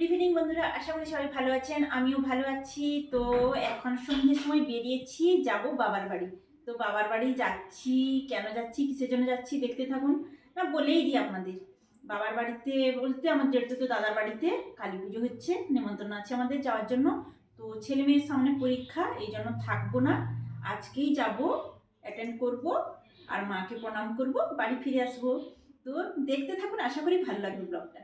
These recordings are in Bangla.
গুড ইভিনিং বন্ধুরা। আশা করি সবাই ভালো আছেন। আমিও ভালো আছি। তো এখন সন্ধ্যের সময় বেরিয়েছি, যাব বাবার বাড়ি। তো বাবার বাড়ি যাচ্ছি, কেন যাচ্ছি, কিসের জন্য যাচ্ছি দেখতে থাকুন। না, বলেই দিই আপনাদের। বাবার বাড়িতে বলতে আমার যেহেতু তো দাদার বাড়িতে কালী পুজো হচ্ছে, নেমন্তন্ন আছে আমাদের যাওয়ার জন্য। তো ছেলে মেয়ের সামনে পরীক্ষা, এই জন্য থাকব না। আজকেই যাব অ্যাটেন্ড করব, আর মাকে প্রণাম করব, বাড়ি ফিরে আসব। তো দেখতে থাকুন, আশা করি ভালো লাগবে ব্লগটা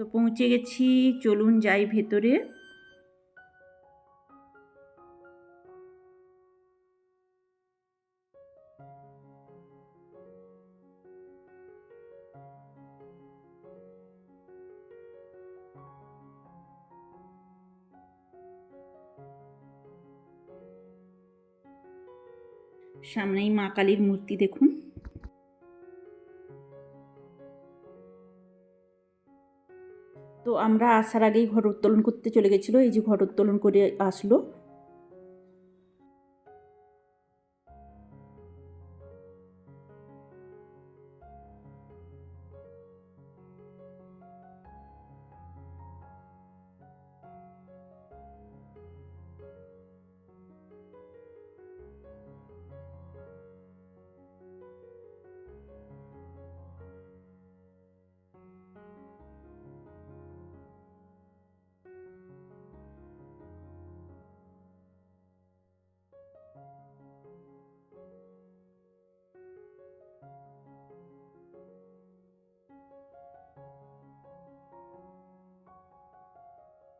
তো পৌঁছে গেছি চলুন যাই ভেতরে। সামনেই মা কালীর মূর্তি দেখুন। আমরা আসার আগেই ঘর উত্তোলন করতে চলে গেছিল। এই যে ঘর উত্তোলন করে আসলো।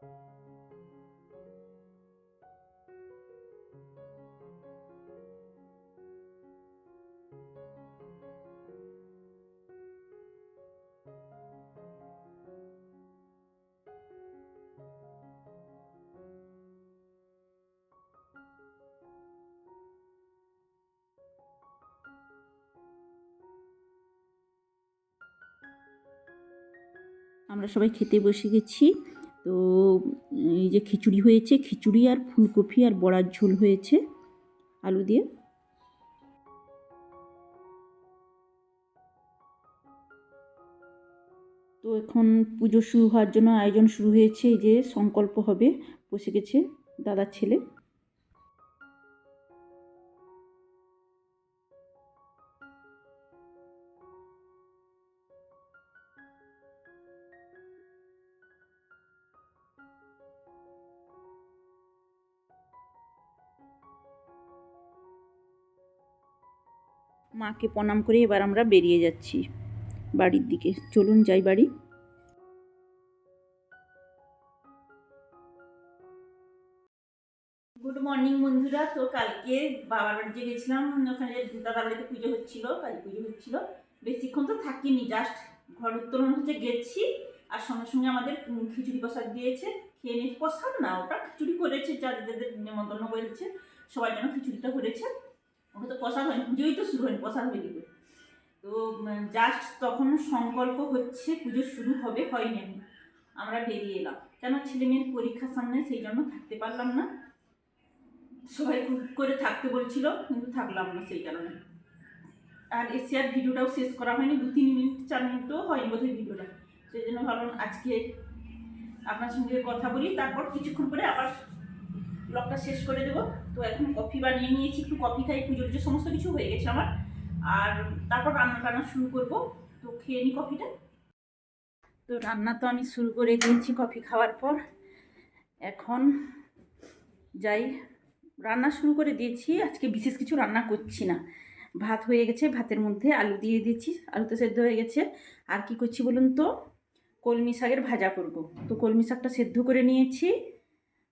আমরা সবাই খেতে বসে গেছি। তো, এই যে খিচুড়ি হয়েছে, খিচুড়ি আর ফুলকপি আর বড়ার ঝোল হয়েছে, আলু দিয়ে। তো এখন পুজো শুরু হওয়ার জন্য আয়োজন শুরু হয়েছে, এই যে সংকল্প হবে, বসে গেছে দাদার ছেলে। মাকে প্রণাম করে এবার আমরা বেরিয়ে যাচ্ছি বাড়ির দিকে। চলুন যাই বাড়ি। গুড মর্নিং বন্ধুরা, তো কালকে বাবার বাড়িতে গেছিলাম, ওখানে দাদার বাড়িতে পুজো হচ্ছিল, কালী পুজো হচ্ছিল। বেশিক্ষণ তো থাকিনি জাস্ট ঘর উত্তোলন হচ্ছে, গেছি, আর সঙ্গে সঙ্গে আমাদের খিচুড়ি প্রসাদ দিয়েছে। খেয়ে নিয়ে প্রসাদ না, ওটা খিচুড়ি করেছে যাদের যাদের নেমন্তন্ন করেছে সবাই যেন খিচুড়িটা করেছে। ওটা তো প্রসাদ হয়নি, পুজোই তো শুরু হয়নি, প্রসাদ হয়ে গেল তো জাস্ট তখন সংকল্প হচ্ছে পুজো শুরু হবে, হয়নি আমরা বেরিয়ে এলাম। কেন? ছেলে মেয়ের পরীক্ষার সামনে, সেই জন্য থাকতে পারলাম না। সবাই খুব করে থাকতে বলছিল, কিন্তু থাকলাম না সেই কারণে। আর এসে আর ভিডিওটাও শেষ করা হয়নি, দু তিন মিনিট, চার মিনিটও হয়নি বোধহয় ভিডিওটা। সেই জন্য ভাবলাম আজকে আপনার সঙ্গে কথা বলি, তারপর কিছুক্ষণ পরে আবার ব্লগটা শেষ করে দেবো। তো এখন কফি বানিয়ে নিয়েছি, একটু কফি খাই পুজোর যে সমস্ত কিছু হয়ে গেছে আমার। আর তারপর রান্না টান্না শুরু করব। তো খেয়ে নিই কফিটা। তো রান্না তো আমি শুরু করে দিয়েছি কফি খাওয়ার পর। এখন যাই, রান্না শুরু করে দিয়েছি। আজকে বিশেষ কিছু রান্না করছি না। ভাত হয়ে গেছে, ভাতের মধ্যে আলু দিয়ে দিয়েছি। আলু তো সেদ্ধ হয়ে গেছে। আর কি করছি বলুন তো? কলমি শাকের ভাজা করব। তো কলমি শাকটা সেদ্ধ করে নিয়েছি।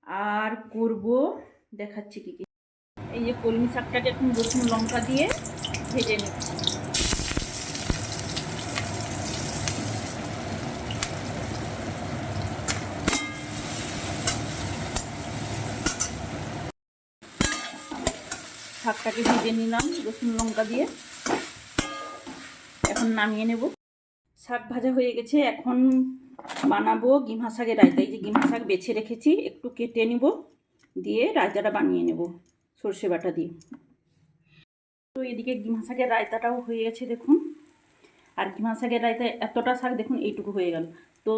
আর করব, দেখাচ্ছি কি কি। এই যে কলমি শাকটাকে এখন রসুন লঙ্কা দিয়ে ভেজে নিচ্ছি। শাকটাকে ভেজে নিলাম রসুন লঙ্কা দিয়ে। এখন নামিয়ে নেব। শাক ভাজা হয়ে গেছে, এখন বানাবো গিমা শাকের রায়তা। এই যে গিমা শাক বেছে রেখেছি, একটু কেটে নিব, দিয়ে রায়তাটা বানিয়ে নেব সর্ষে বাটা দিয়ে। তো এদিকে গিমা শাকের রায়তাটাও হয়ে গেছে, দেখুন। আর গিমা শাকের রায়তা এতটা শাক, দেখুন, এইটুকু হয়ে গেল। তো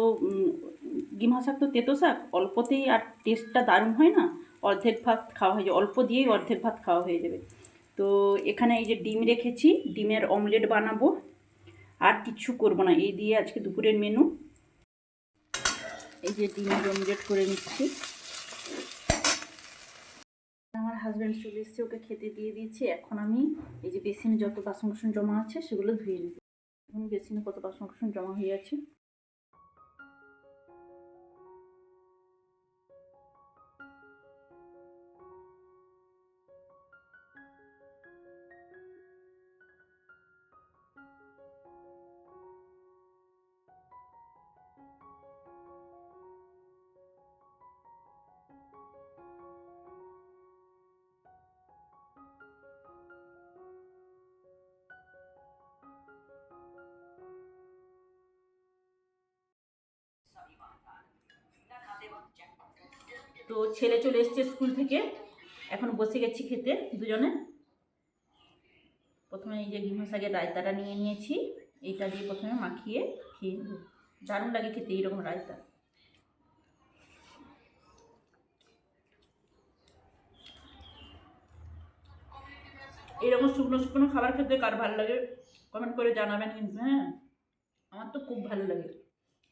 গিমা শাক তো তেতো শাক, অল্পতেই আর টেস্টটা দারুণ হয় না? অর্ধেক ভাত খাওয়া হয়ে যাবে, অল্প দিয়েই অর্ধেক ভাত খাওয়া হয়ে যাবে। তো, এখানে এই যে ডিম রেখেছি, ডিমের অমলেট বানাবো। আর কিছু করব না। এই দিয়ে আজকে দুপুরের মেনু এই যে ডিমের অমলেট করে নিচ্ছি। আমার হাজব্যান্ড চলে এসছে, ওকে খেতে দিয়ে দিয়েছি। এখন আমি এই যে বেসিনে যত বাসন কুসন জমা আছে, সেগুলো ধুয়ে নিচ্ছি। এখন বেসিনে কত বাসন কুসন জমা হয়ে আছে। তো ছেলে চলে এসছে স্কুল থেকে। এখন বসে গেছি খেতে দুজনে। প্রথমে এই যে ঘিমা শাকের রায়তাটা নিয়ে নিয়েছি। এইটা দিয়ে প্রথমে মাখিয়ে খেয়ে নেব। দারুণ লাগে খেতে এইরকম রায়তা। এরকম শুকনো শুকনো খাবার খেতে কার ভালো লাগে? কমেন্ট করে জানাবেন কিন্তু হ্যাঁ। আমার তো খুব ভালো লাগে।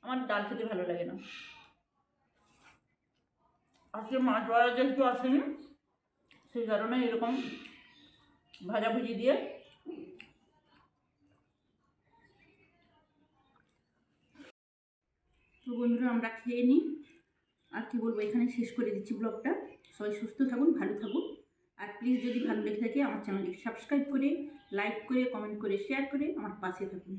আমার ডাল খেতে ভালো লাগে না। আজকে মাছ বাজার যেহেতু আসেনি। সেই কারণে এরকম ভাজাভুজি দিয়ে তো বন্ধুরা, আমরা খেয়ে নিই। আর কি বলব, এখানে শেষ করে দিচ্ছি ব্লগটা। সবাই সুস্থ থাকুন, ভালো থাকুন। আর প্লিজ যদি ভালো লেগে থাকে, আমার চ্যানেলটি সাবস্ক্রাইব করে লাইক করে কমেন্ট করে শেয়ার করে আমার পাশে থাকুন।